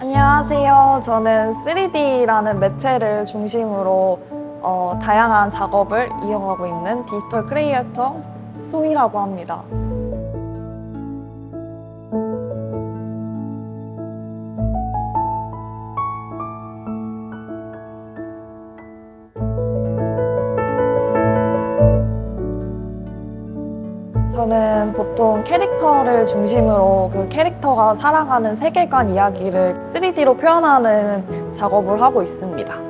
안녕하세요. 저는 3D라는 매체를 중심으로 어, 다양한 작업을 이어가고 있는 디지털 크리에이터 소희라고 합니다. 저는 보통 캐릭터를 중심으로 그 캐릭터가 살아가는 세계관 이야기를 3D로 표현하는 작업을 하고 있습니다.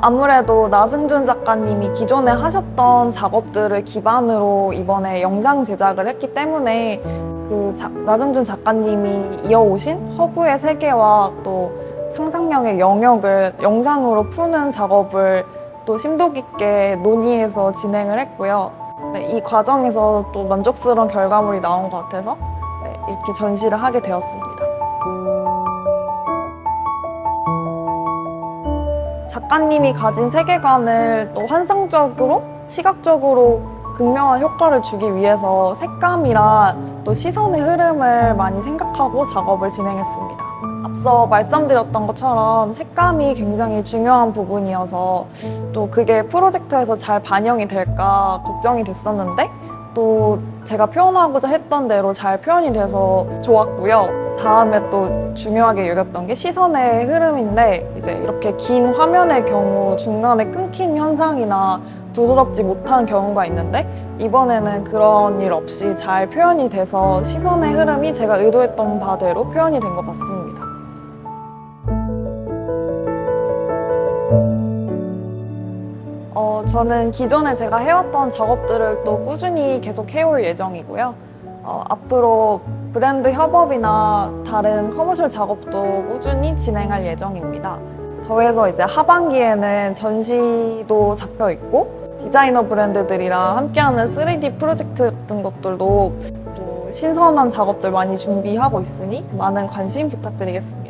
아무래도 나승준 작가님이 기존에 하셨던 작업들을 기반으로 이번에 영상 제작을 했기 때문에 그 자- 나승준 작가님이 이어오신 허구의 세계와 또 상상력의 영역을 영상으로 푸는 작업을 또 심도 깊게 논의해서 진행을 했고요. 네, 이 과정에서 또 만족스러운 결과물이 나온 것 같아서 네, 이렇게 전시를 하게 되었습니다. 작가님이 가진 세계관을 또 환상적으로 시각적으로 극명한 효과를 주기 위해서 색감이랑 또 시선의 흐름을 많이 생각하고 작업을 진행했습니다. 앞서 말씀드렸던 것처럼 색감이 굉장히 중요한 부분이어서 또 그게 프로젝터에서 잘 반영이 될까 걱정이 됐었는데 또 제가 표현하고자 했던 대로 잘 표현이 돼서 좋았고요. 다음에 또 중요하게 여겼던 게 시선의 흐름인데 이제 이렇게 긴 화면의 경우 중간에 끊김 현상이나 부드럽지 못한 경우가 있는데 이번에는 그런 일 없이 잘 표현이 돼서 시선의 흐름이 제가 의도했던 바대로 표현이 된 것 같습니다. 어, 저는 기존에 제가 해왔던 작업들을 또 꾸준히 계속 해올 예정이고요. 어, 앞으로 브랜드 협업이나 다른 커머셜 작업도 꾸준히 진행할 예정입니다. 더해서 이제 하반기에는 전시도 잡혀 있고 디자이너 브랜드들이랑 함께하는 3D 프로젝트 같은 것들도 또 신선한 작업들 많이 준비하고 있으니 많은 관심 부탁드리겠습니다.